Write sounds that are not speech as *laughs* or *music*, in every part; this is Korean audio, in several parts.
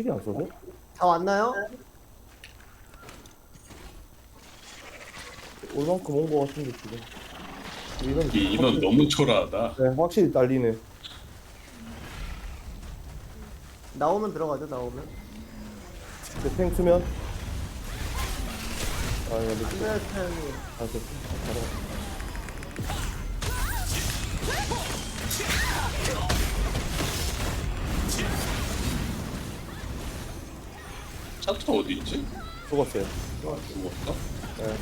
필이 안 써져? 다 왔나요? 올 만큼 온 거 같은데 지금 이런 이 인원 너무 초라하다. 네 확실히 딸리네 나오면 들어가죠 나오면 탱 쓰면 아 야, 근데 수면 태양이 아, 됐어. 아, 잘해. 차트 어디 있지? 죽었어요 죽었어? 네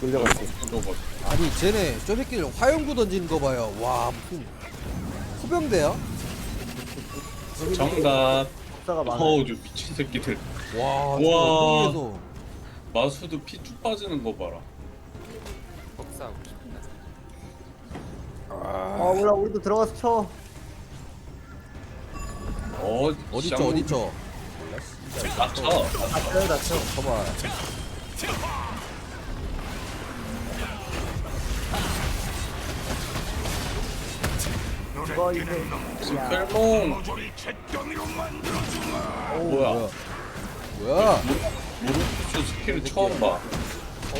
끌려갔어 저거 아니 쟤네 저 새끼들 화염구 던지는 거 봐요 와 무슨 후병대야? 정답. 어우, 저 미친 새끼들. 와 와. 마수도 피 쭉 빠지는 거 봐라. 복사하고 싶다. 아 몰라 우리도 들어가서 쳐 어, 어디쳐 어디쳐 맞춰. 다쳐요 다쳐 봐봐 이거 이제 야 펠몽. 뭐야? 뭐야 무릎수 스킬 처음 봐. 어,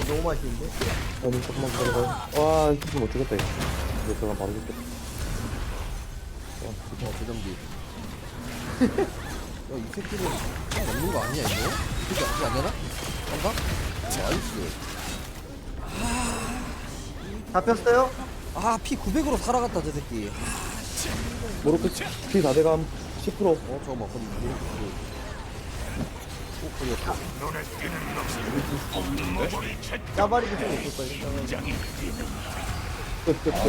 너무 맛있는데? 아니 조금만 기다려봐요 와 이거 못 죽겠다 이거 이거 들어가면 바로 죽겠다 어 조정비 *laughs* 야이 새끼는 먹는 거 아니야 이거? 이 새끼 아직 안 되나? 한가? 나이스 잡혔어요? 아피 900으로 살아갔다 저 새끼 모로크 피 다대감 10%어 잠깐만 그럼 이거 오 걸렸다 없는데? 짜바리도 좀 있을 거예요 끝 끝끝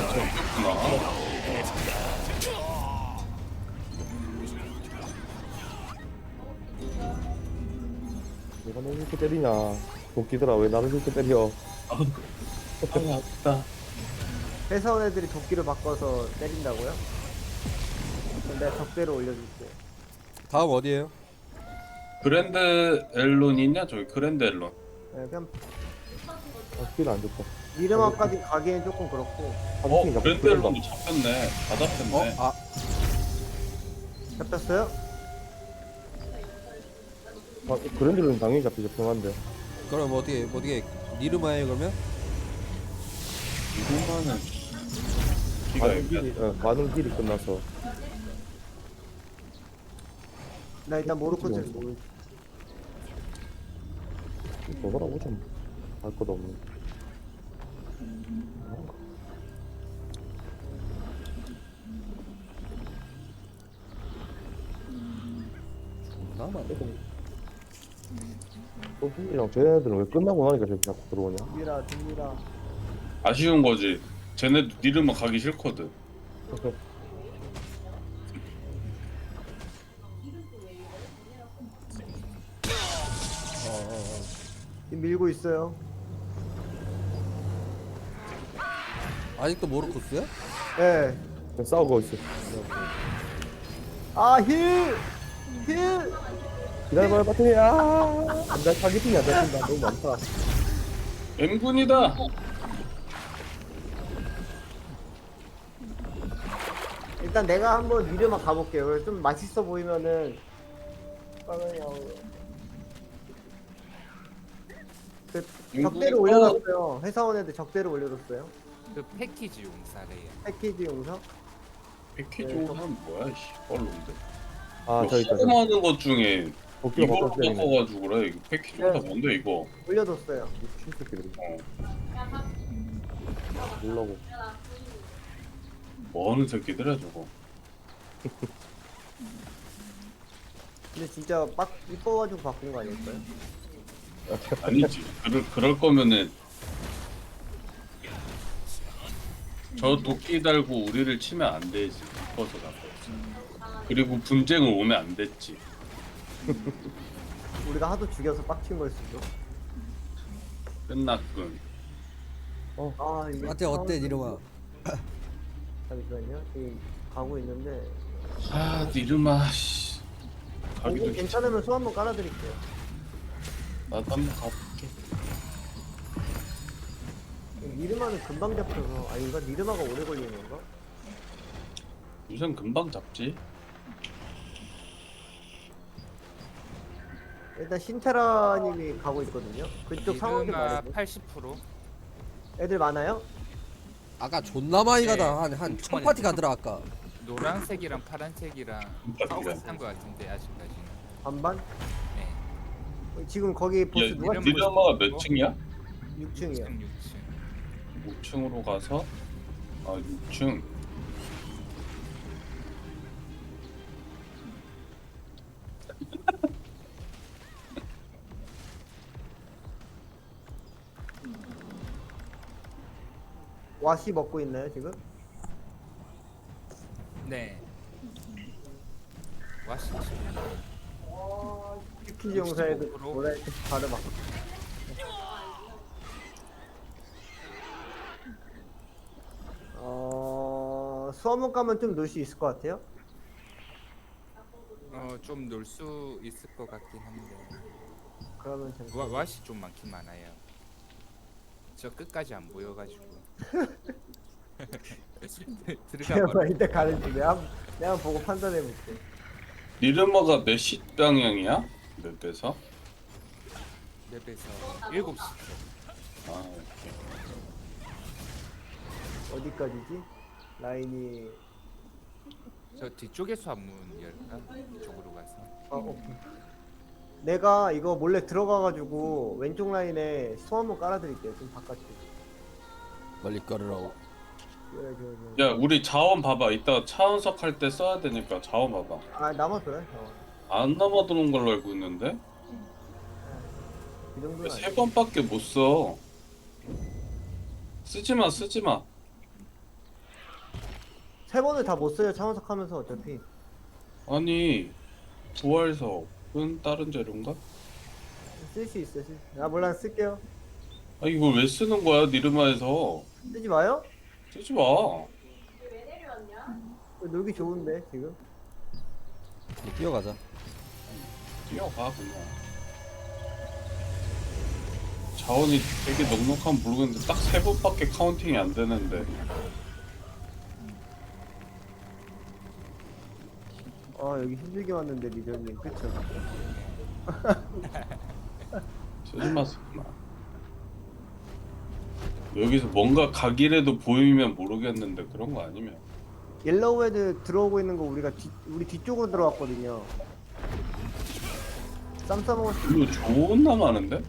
그 내가 너 이렇게 때리냐 도끼들아 왜 나를 이렇게 때려 아, 아프다. 회사원 애들이 도끼를 바꿔서 때린다고요? 그럼 내가 적대로 올려줄게 다음 어디에요? 그랜드 엘론 있냐? 저기 그랜드 엘론. 네, 그냥 아 스킬 안 좋다 이름 앞까지 가기엔 조금 그렇고 어, 그랜드. 엘론도 잡혔네. 다 잡혔네. 어? 아 잡혔어요? 아, 그랜드는 당연히 잡히죠 평한데. 그럼 어떻게 어떻게 니르마에 그러면? 이거만은 기가 많은 있네. 길이 어, 많은 길이 끝나서. 나 일단 모로코 쪽 모르 뭐라고 좀할 것도 없네. 나만 또 훈이랑 쟤네들은 왜 끝나고 나니까 저렇게 자꾸 들어오냐 듭니다 듭니다 아쉬운 거지. 쟤네도 니르마 가기 싫거든. 지금 밀고 있어요 아직도 모로코스야? 네. 그냥 싸우고 있어 아 힐! 힐! 기다려봐요 바텀이 아나 타겟팅이 안 잡힌다 너무 많다 M군이다. 일단 내가 한번 이름만 가볼게요 그래서 좀 맛있어 보이면은 빵을요 그 적대로 올려놨어요 회사원 애들 적대로 올려줬어요 그 패키지 용사래요. 패키지 용서 패키지 네, 오면 뭐야, 씨. 뻘론데. 아 저기 있다 저기. 하는 것 중에 도끼가 이걸 바꿔 때리네 바꿔가지고 그래. 이거 패키지 네. 뭔데 이거? 올려줬어요 신새끼들이 어. 몰라고 뭐 하는 새끼들이야 저거. 근데 진짜 빡 이뻐가지고 바꾼 거 아닐까요? 아니지. 그럴, 그럴 거면은 저 도끼 달고 우리를 치면 안 되지. 이뻐서 나빠지. 그리고 분쟁을 오면 안 됐지. *laughs* 우리가 하도 죽여서 빡친 걸 수도 끝났군. 아 이게 어때 어때 니르마? 잠시만요 지금 가고 있는데 아, 니르마, 씨. 이게 가기도. 괜찮으면 소 한번 깔아드릴게요 나도 한번 가볼게. 니르마는 금방 잡혀서 아닌가? 니르마가 오래 걸리는 건가? 우선 금방 잡지. 일단 신테라님이 가고 있거든요. 그쪽 상황 좀 이르마 말해줘. 80% 애들 많아요? 아까 존나 많이 네. 가다 한 한 첫 파티 가더라 아까 노란색이랑 파란색이랑. 싸우고 있는 것 같은데 아직까지는. 반반? 네. 지금 거기 보스 야, 누가 이름- 니르마가 몇 층이야? 6층이요. 6층 6층. 5층으로 가서 아 6층 와시 먹고 있나요 지금? 네. 와시 큐키즈 용사에도 65%? 뭐랄까 바로 막. 어 수화문 가면 좀 놀 수 있을 것 같아요. 어좀 놀 수 있을 것 같긴 한데. 그러면 참. 와, 와시 좀 많긴 많아요. 저 끝까지 안 보여가지고. 들어가. 이때 가는지 내가 한- 내가 보고 판단해 볼게. 니르마가 몇 시 방향이야? 맵에서? 맵에서 7시. 아. 어디까지지? 라인이 저 뒤쪽에서 한문 열까? 이쪽으로 가서. 아, 오픈. 내가 이거 몰래 들어가가지고 왼쪽 라인에 수화문 깔아드릴게요. 좀 바깥에. 그래, 그래, 그래. 야 우리 자원 봐봐 이따가 차원석 할 때 써야 되니까 자원 봐봐 아. 어. 안 남아도는 걸로 알고 있는데 이 정도는 아니야. 세 번밖에 못 써. 쓰지마 쓰지마. 세 번을 다 못 써요. 차원석 하면서 어차피. 아니 부활석은 다른 재료인가? 쓸 수 있어. 쓸 수. 아 몰라 쓸게요. 아 이걸 왜 쓰는 거야 니르마에서? 쓰지 마요. 쓰지 마. 놀기 좋은데 지금. 이제 뛰어가자 뛰어가 그냥. 자원이 되게 넉넉하면 모르겠는데 딱 세 번밖에 카운팅이 안 되는데 아 여기 힘들게 왔는데 리더님 그쵸? *laughs* 쓰지마 쓰지마. 여기서 뭔가 가기라도 보이면 모르겠는데 그런 거 아니면 옐로우 헤드 들어오고 있는 거 우리가 뒤, 우리 뒤쪽으로 들어왔거든요. 쌈 싸먹을 수 이거 존나 많은데?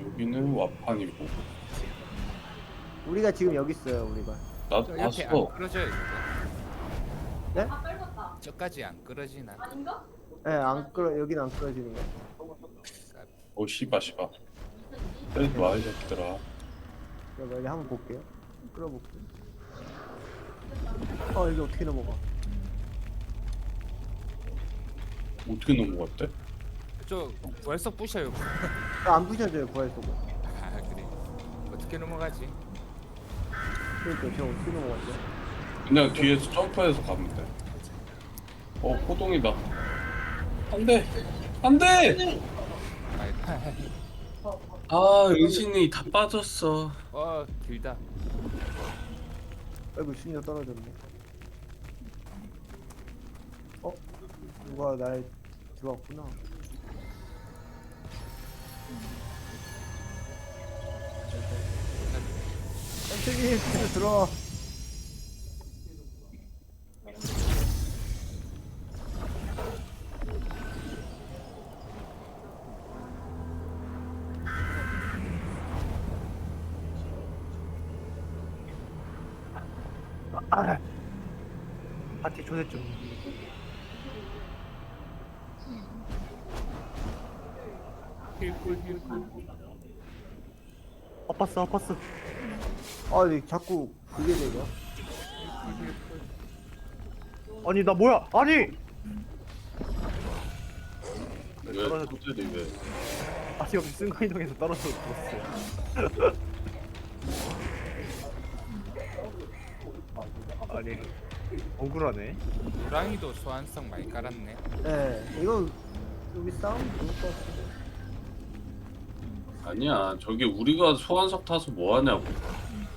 여기는 와판이고 우리가 지금 여기 있어요 우리가. 나도 저 옆에 안 봤어 끌어져요 이거. 네? 저까지 안 끌어지나? 예, 안 끌어 여기는 안 끌어지는 거. 오 씨바 씨바 때리지 마, 이 새끼들아 제가 여기 한번 볼게요. 끌어볼게요. 어 여기 어떻게 넘어가? 어떻게 넘어갔대? 저 벌써 부셔요. 아, 안 부셔져요 부활 속은. 아 그래. 어떻게 넘어가지? 그러니까 저 어떻게 넘어갔죠? 그냥 뒤에서 점프해서 가면 돼 어, 호동이다 안돼 안돼 아, 아 은신이 다 빠졌어 어 길다. 아이고 순위가 떨어졌네. 어? 누가 날 들어왔구나. 깜짝이 뒤로 들어와. 초대 좀. 힐꿀 힐꿀. 아팠어, 아팠어. 아니 자꾸 그게 되냐? 아니 나 뭐야? 아니 왜 호텔이 왜 아니 여기 순간이동해서 떨어져 죽었어. *laughs* 아니 억울하네. 호랑이도 소환성 많이 깔았네. 네, 이거 여기 싸움 좋을 것 같은데. 아니야 저기 우리가 소환석 타서 뭐 하냐고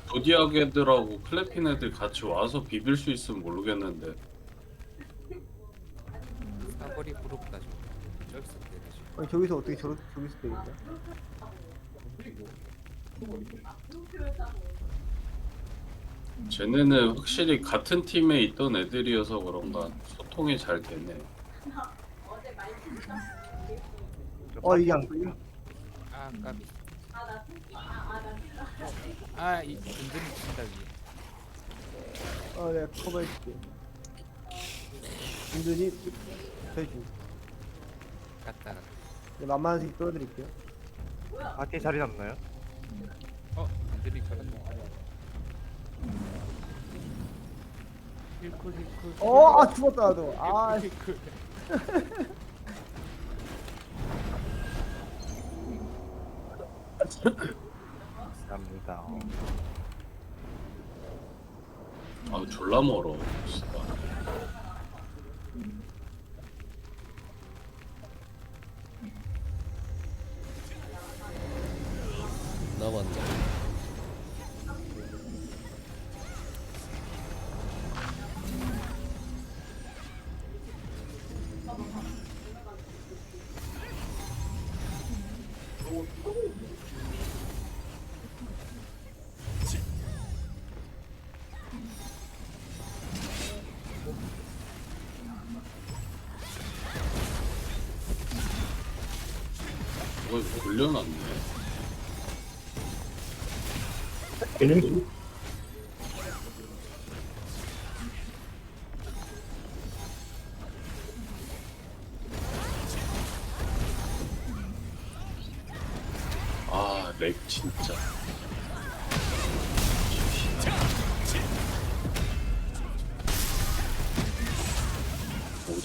조디악 애들하고 클래핀 애들 같이 와서 비빌 수 있으면 모르겠는데 사거리 부럽다 좀. 저기서 때리지. 아니 저기서 어떻게 저러, 저기서 때리냐? 쟤네는 확실히 같은 팀에 있던 애들이어서 그런가 소통이 잘 되네. 어 이게 안 끌려? 아 까비. 아이 은근히 친다 위에. 어 내가 커버해줄게 은근히 해주 갔다 갔다. 네, 만만한 새끼 끌어드릴게요 바티 자리 잡나요? 어 은근히 저런다. 어 아, 죽었다 나도 아 감사합니다. 아 졸라 멀어. 진짜. 이걸 돌려놨네.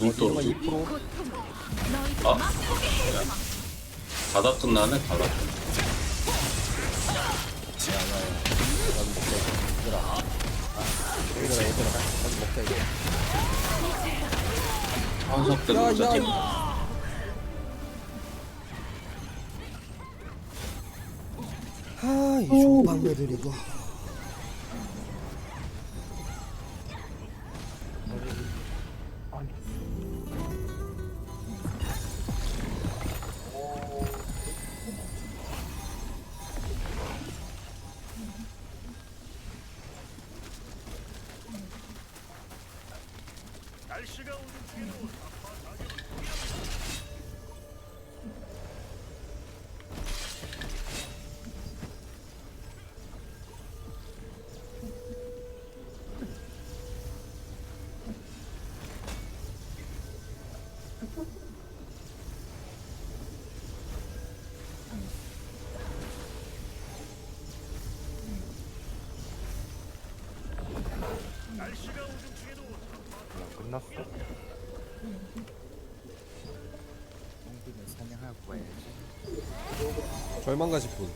어딜 떨어져? 2% 아, 바다 끝나네. 야야야. 나도 먹자 이거. 얘들아. 아, 얘들아 얘들아. 나도 먹자 이거. 한석 때 야, 놀자. 야, 지 아, 이 족방배들 이거. 날씨가 오는 뒤로 날씨가 오는 끝났어? 공기는 사냥하고 가야지. 절망가시 분.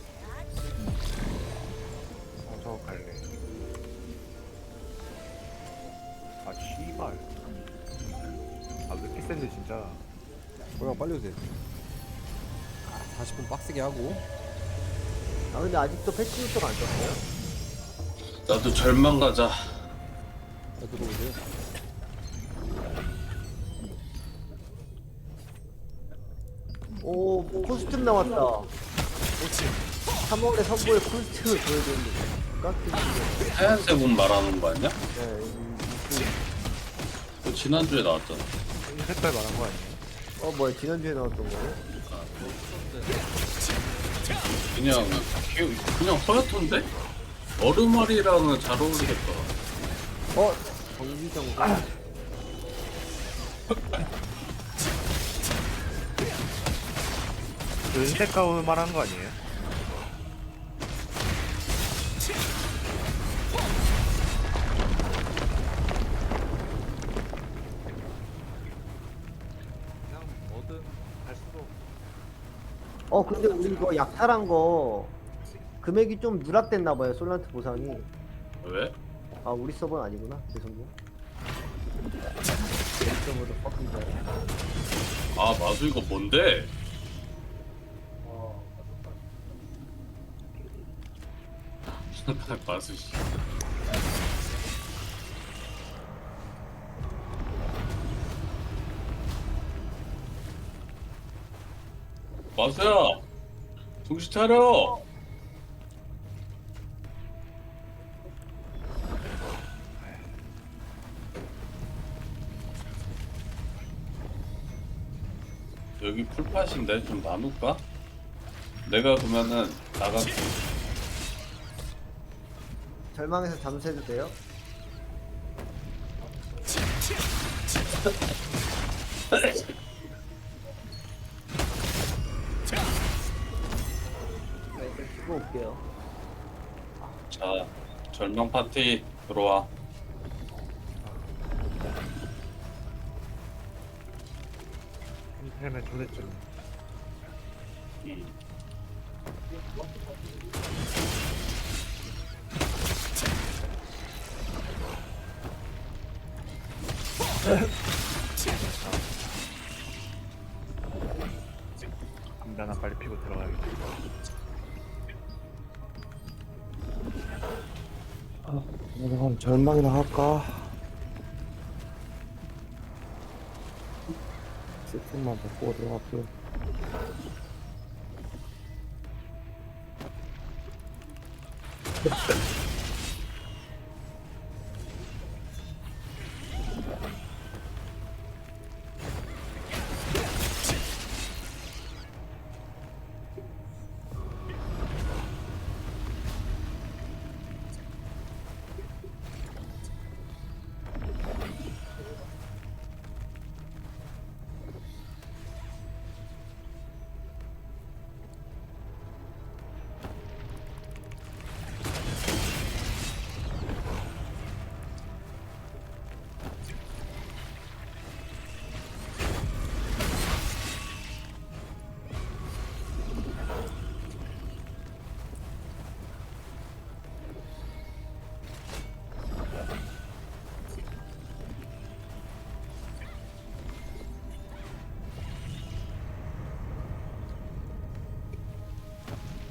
어, 저 갈래. 아, 씨발. 아, 왜 이렇게 센데, 진짜. 뭐야 빨리 오세요. 40분 빡세게 하고. 아 근데 아직도 패치 요청 안 떴어요? 나도 절망 가자. 자, 들어오세요. 오 코스튬 나왔다 3월에 선보에 코스튬을 보여줬는데 깎이는데 하얀색 옷 말하는 거 아니야? 네 이- 이- 그 지난주에 나왔잖아. 이 색깔 말한 거 아니에요? 어 뭐야 지난주에 나왔던 거예요? 그냥 기- 그냥 허옇던데? 얼음알이랑은 잘 어울리겠다. 어? 정기정 그 *laughs* 은색 가운 말한 거 아니에요? 그냥 뭐든 할 수도. 어 근데 우리 이거 약탈한 거 금액이 좀 누락됐나 봐요 솔란트 보상이 왜? 아 우리 서버는 아니구나 죄송해요 알았네 아 마수 이거 뭔데? *laughs* 마수 씨. 마수야, 정신 차려. 여기 풀팟인데 좀 나눌까? 내가 그러면은 나갈게. 절망에서 잠수해도 돼요? 네, 일단 쉬고 올게요. 자, 절명 파티 들어와. 헬멧 초대증. 하나 빨리 피고 들어가야겠다. 내가 그럼 절망이나 할까? 세팅만 바꾸고 들어갈게.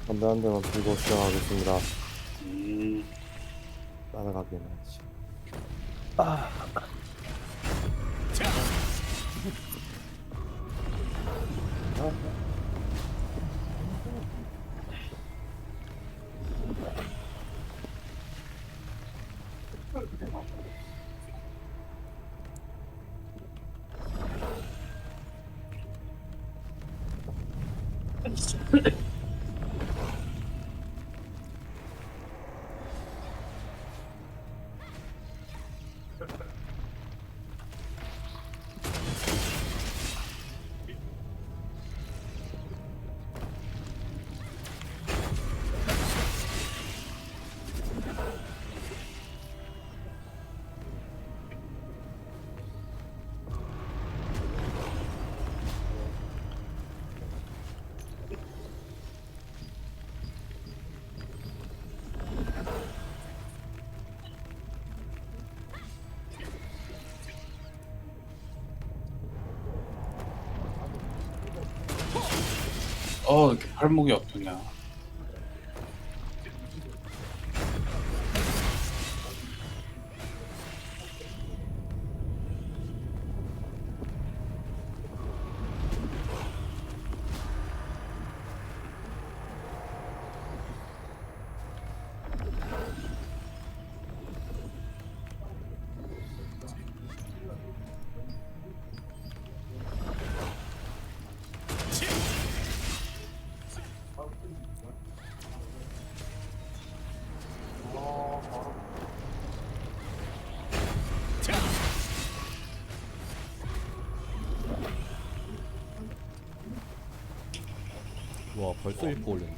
담배 한 대만 피고 시작하겠습니다. 음, 따라가기는 하지. 어, 이렇게 팔목이 아프냐. 벌써 1포 올렸네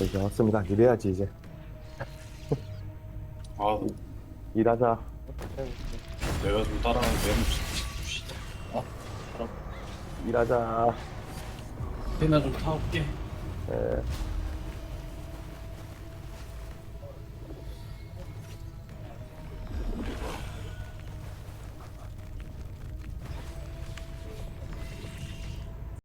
이제 왔습니다. 이래야지 이제 아 일하자. 내가 좀 따라가는데 일하자. 배나 좀 타올게 예.